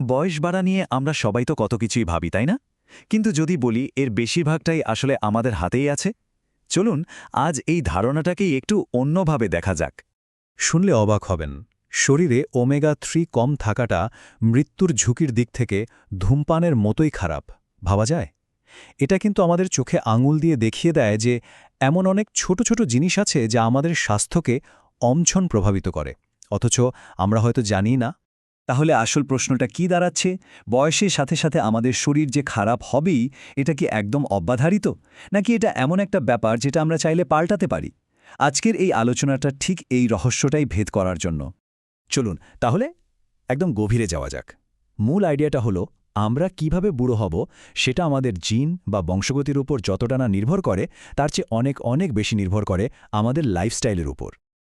বয়স বাড়া নিয়ে আমরা সবাই তো কত কিছুই ভাবি, তাই না? কিন্তু যদি বলি, এর বেশিরভাগটাই আসলে আমাদের হাতেই আছে। চলুন, আজ এই ধারণাটাকেই একটু অন্যভাবে দেখা যাক। শুনলে অবাক হবেন, শরীরে ওমেগা থ্রি কম থাকাটা মৃত্যুর ঝুঁকির দিক থেকে ধূমপানের মতোই খারাপ, ভাবা যায়? এটা কিন্তু আমাদের চোখে আঙুল দিয়ে দেখিয়ে দেয় যে এমন অনেক ছোট ছোট জিনিস আছে যা আমাদের স্বাস্থ্যকে অমছন প্রভাবিত করে। অথচ আমরা হয়তো জানি না তাহলে আসল প্রশ্নটা কি দাঁড়াচ্ছে? বয়সের সাথে সাথে আমাদের শরীর যে খারাপ হবেই, এটা কি একদম অব্যাধারিত নাকি এটা এমন একটা ব্যাপার যেটা আমরা চাইলে পাল্টাতে পারি? আজকের এই আলোচনাটা ঠিক এই রহস্যটাই ভেদ করার জন্য। চলুন, তাহলে একদম গভীরে যাওয়া যাক। মূল আইডিয়াটা হলো, আমরা কীভাবে বুড়ো হব সেটা আমাদের জিন বা বংশগতির উপর যতটা না নির্ভর করে, তার চেয়ে অনেক অনেক বেশি নির্ভর করে আমাদের লাইফস্টাইলের উপর।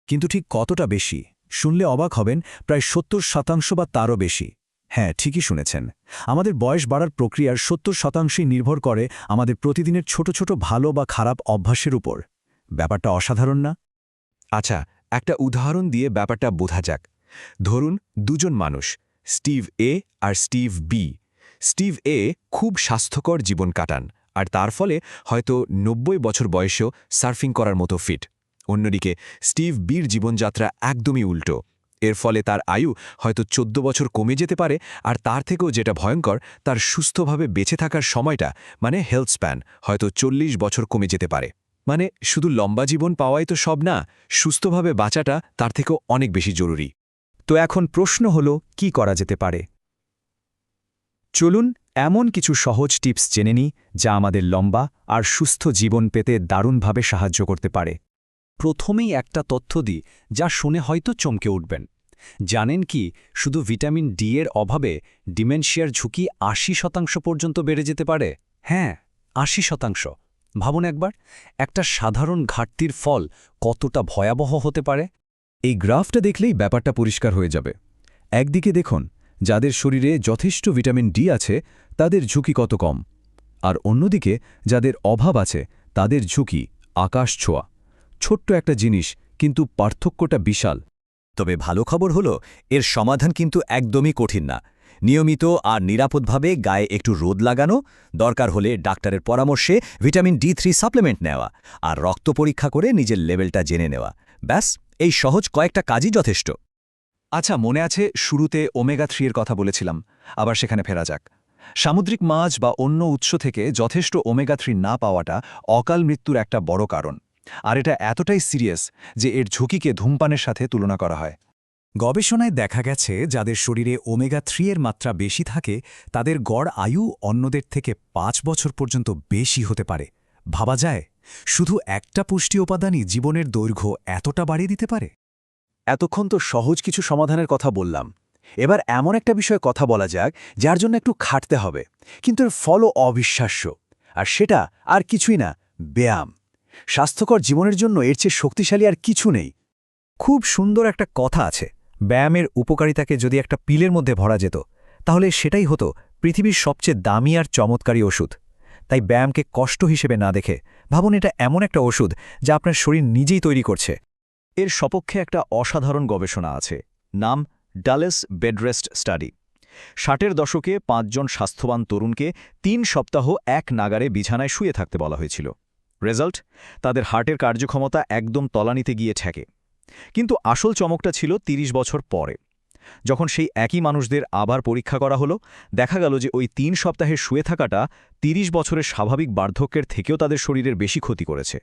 কিন্তু ঠিক কতটা বেশি? শুনলে অবাক হবেন, প্রায় সত্তর শতাংশ বা তারও বেশি। হ্যাঁ ঠিকই শুনেছেন। আমাদের বয়স বাড়ার প্রক্রিয়ার সত্তর শতাংশই নির্ভর করে আমাদের প্রতিদিনের ছোট ছোট ভালো বা খারাপ অভ্যাসের উপর। ব্যাপারটা অসাধারণ না? আচ্ছা একটা উদাহরণ দিয়ে ব্যাপারটা বোঝা যাক। ধরুন, দুজন মানুষ, স্টিভ এ আর স্টিভ বি। স্টিভ এ খুব স্বাস্থ্যকর জীবন কাটান, আর তার ফলে হয়তো নব্বই বছর বয়সেও সার্ফিং করার মতো ফিট। অন্যদিকে, স্টিভ বির জীবনযাত্রা একদমই উল্টো। এর ফলে তার আয়ু হয়তো চোদ্দ বছর কমে যেতে পারে আর তার থেকেও যেটা ভয়ঙ্কর, তার সুস্থভাবে বেঁচে থাকার সময়টা মানে হেলথ স্প্যান হয়তো চল্লিশ বছর কমে যেতে পারে। মানে শুধু লম্বা জীবন পাওয়াই তো সব না, সুস্থভাবে বাঁচাটা তার থেকেও অনেক বেশি জরুরি। তো এখন প্রশ্ন হল, কি করা যেতে পারে? চলুন এমন কিছু সহজ টিপস জেনে নিই, যা আমাদের লম্বা আর সুস্থ জীবন পেতে দারুণভাবে সাহায্য করতে পারে। প্রথমেই একটা তথ্য দিই, যা শুনে হয়তো চমকে উঠবেন। জানেন কি, শুধু ভিটামিন ডি এর অভাবে ডিমেনশিয়ার ঝুঁকি আশি শতাংশ পর্যন্ত বেড়ে যেতে পারে? হ্যাঁ আশি শতাংশ। ভাবুন একবার, একটা সাধারণ ঘাটতির ফল কতটা ভয়াবহ হতে পারে? এই গ্রাফটা দেখলেই ব্যাপারটা পরিষ্কার হয়ে যাবে। একদিকে দেখুন, যাদের শরীরে যথেষ্ট ভিটামিন ডি আছে, তাদের ঝুঁকি কত কম। আর অন্যদিকে, যাদের অভাব আছে, তাদের ঝুঁকি আকাশ ছোঁয়া। ছোট্ট একটা জিনিস, কিন্তু পার্থক্যটা বিশাল। তবে ভালো খবর হলো, এর সমাধান কিন্তু একদমই কঠিন না। নিয়মিত আর নিরাপদভাবে গায়ে একটু রোদ লাগানো, দরকার হলে ডাক্তারের পরামর্শে ভিটামিন ডি থ্রি সাপ্লিমেন্ট নেওয়া, আর রক্ত পরীক্ষা করে নিজের লেভেলটা জেনে নেওয়া। ব্যাস, এই সহজ কয়েকটা কাজই যথেষ্ট। আচ্ছা মনে আছে, শুরুতে ওমেগা থ্রি এর কথা বলেছিলাম, আবার সেখানে ফেরা যাক। সামুদ্রিক মাছ বা অন্য উৎস থেকে যথেষ্ট ওমেগা থ্রি না পাওয়াটা অকাল মৃত্যুর একটা বড় কারণ। আর এটা এতটাই সিরিয়াস যে এর ঝুঁকিকে ধূমপানের সাথে তুলনা করা হয়। গবেষণায় দেখা গেছে, যাদের শরীরে ওমেগা থ্রি এর মাত্রা বেশি থাকে, তাদের গড় আয়ু অন্যদের থেকে পাঁচ বছর পর্যন্ত বেশি হতে পারে। ভাবা যায়, শুধু একটা পুষ্টি উপাদানই জীবনের দৈর্ঘ্য এতটা বাড়িয়ে দিতে পারে? এতক্ষণ তো সহজ কিছু সমাধানের কথা বললাম। এবার এমন একটা বিষয়ে কথা বলা যাক, যার জন্য একটু খাটতে হবে। কিন্তু এর ফলও অবিশ্বাস্য। আর সেটা আর কিছুই না, ব্যায়াম। স্বাস্থ্যকর জীবনের জন্য এর চেয়ে শক্তিশালী আর কিছু নেই। খুব সুন্দর একটা কথা আছে, ব্যায়ামের উপকারিতাকে যদি একটা পিলের মধ্যে ভরা যেত, তাহলে সেটাই হতো পৃথিবীর সবচেয়ে দামি আর চমৎকারী ওষুধ। তাই ব্যায়ামকে কষ্ট হিসেবে না দেখে ভাবুন এটা এমন একটা ওষুধ যা আপনার শরীর নিজেই তৈরি করছে। এর সপক্ষে একটা অসাধারণ গবেষণা আছে, নাম ডালেস বেডরেস্ট স্টাডি। ষাটের দশকে পাঁচজন স্বাস্থ্যবান তরুণকে তিন সপ্তাহ এক নাগারে বিছানায় শুয়ে থাকতে বলা হয়েছিল। রেজাল্ট? তাদের হার্টের কার্যক্ষমতা একদম তলানিতে গিয়ে ঠেকে। কিন্তু আসল চমকটা ছিল ৩০ বছর পরে। যখন সেই একই মানুষদের আবার পরীক্ষা করা হলো, দেখা গেল যে ওই তিন সপ্তাহে শুয়ে থাকাটা ৩০ বছরের স্বাভাবিক বার্ধক্যের থেকেও তাদের শরীরের বেশি ক্ষতি করেছে।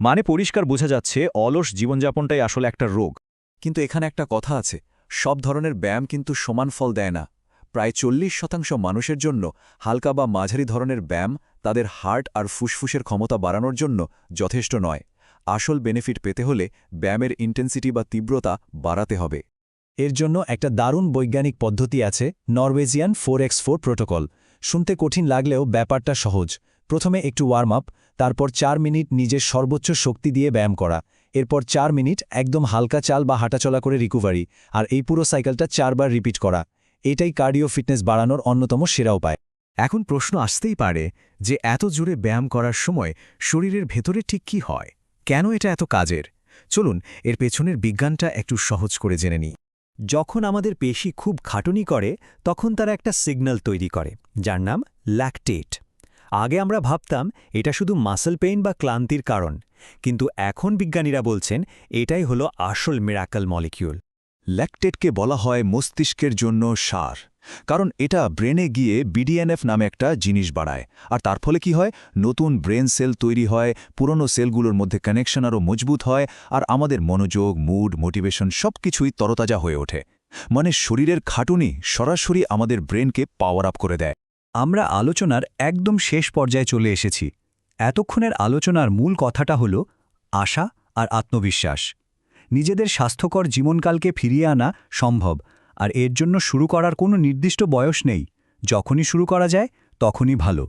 মানে পরিষ্কার বোঝা যাচ্ছে, অলস জীবনযাপনটাই আসলে একটা রোগ। কিন্তু এখানে একটা কথা আছে, সব ধরনের ব্যায়াম কিন্তু সমান ফল দেয় না। প্রায় চল্লিশ শতাংশ মানুষের জন্য হালকা বা মাঝারি ধরনের ব্যায়াম তাদের হার্ট আর ফুসফুসের ক্ষমতা বাড়ানোর জন্য যথেষ্ট নয়। আসল বেনিফিট পেতে হলে ব্যায়ামের ইন্টেন্সিটি বা তীব্রতা বাড়াতে হবে। এর জন্য একটা দারুণ বৈজ্ঞানিক পদ্ধতি আছে, Norwegian four x four protocol. শুনতে কঠিন লাগলেও ব্যাপারটা সহজ। প্রথমে একটু ওয়ার্ম আপ তারপর চার মিনিট নিজের সর্বোচ্চ শক্তি দিয়ে ব্যায়াম করা। এরপর চার মিনিট একদম হালকা চাল বা হাঁটাচলা করে রিকভারি আর এই পুরো সাইকেলটা চারবার রিপিট করা। এটাই কার্ডিও ফিটনেস বাড়ানোর অন্যতম সেরা উপায়। এখন প্রশ্ন আসতেই পারে যে এত জোরে ব্যায়াম করার সময় শরীরের ভেতরে ঠিক কি হয়? কেন এটা এত কাজের? চলুন, এর পেছনের বিজ্ঞানটা একটু সহজ করে জেনে নিই। যখন আমাদের পেশি খুব খাটুনি করে, তখন তারা একটা সিগন্যাল তৈরি করে, যার নাম ল্যাকটেট আগে আমরা ভাবতাম এটা শুধু মাসল পেইন বা ক্লান্তির কারণ, কিন্তু এখন বিজ্ঞানীরা বলছেন এটাই হলো আসল মিরাকল মলিকিউল ল্যাকটেটকে বলা হয় মস্তিষ্কের জন্য সার। কারণ এটা ব্রেনে গিয়ে বিডিএনএফ নামে একটা জিনিস বাড়ায়। আর তার ফলে কি হয়? নতুন ব্রেন সেল তৈরি হয়, পুরনো সেলগুলোর মধ্যে কানেকশন আরও মজবুত হয়, আর আমাদের মনোযোগ, মুড, মোটিভেশন সব কিছুই তরতাজা হয়ে ওঠে। মানে শরীরের খাটুনি সরাসরি আমাদের ব্রেনকে পাওয়ার আপ করে দেয়। আমরা আলোচনার একদম শেষ পর্যায়ে চলে এসেছি। এতক্ষণের আলোচনার মূল কথাটা হল আশা আর আত্মবিশ্বাস। নিজেদের স্বাস্থ্যকর জীবনকালকে ফিরিয়ে আনা সম্ভব। আর এর জন্য শুরু করার কোনো নির্দিষ্ট বয়স নেই। যখনই শুরু করা যায়, তখনই ভালো।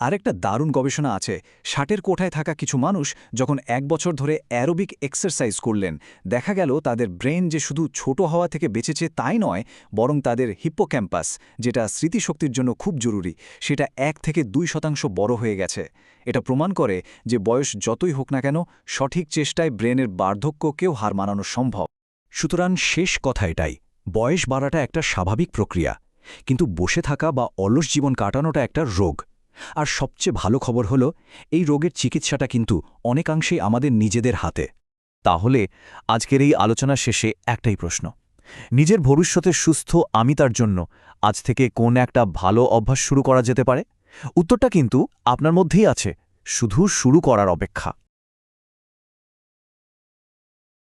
আরেকটা দারুণ গবেষণা আছে, ষাটের কোঠায় থাকা কিছু মানুষ যখন এক বছর ধরে অ্যারোবিক এক্সারসাইজ করলেন, দেখা গেল তাদের ব্রেন যে শুধু ছোট হওয়া থেকে বেঁচেছে তাই নয়, বরং তাদের হিপ্পোক্যাম্পাস, যেটা স্মৃতিশক্তির জন্য খুব জরুরি, সেটা এক থেকে দুই শতাংশ বড় হয়ে গেছে। এটা প্রমাণ করে যে বয়স যতই হোক না কেন, সঠিক চেষ্টায় ব্রেনের বার্ধক্যকেও হার মানানো সম্ভব। সুতরাং শেষ কথা এটাই। বয়স বাড়াটা একটা স্বাভাবিক প্রক্রিয়া, কিন্তু বসে থাকা বা অলস জীবন কাটানোটা একটা রোগ। আর সবচেয়ে ভালো খবর হল, এই রোগের চিকিৎসাটা কিন্তু অনেকাংশেই আমাদের নিজেদের হাতে। তাহলে, আজকের এই আলোচনা শেষে একটাই প্রশ্ন। নিজের ভবিষ্যতের সুস্থ আমিতার জন্য আজ থেকে কোন একটা ভালো অভ্যাস শুরু করা যেতে পারে? উত্তরটা কিন্তু আপনার মধ্যেই আছে, শুধু শুরু করার অপেক্ষা।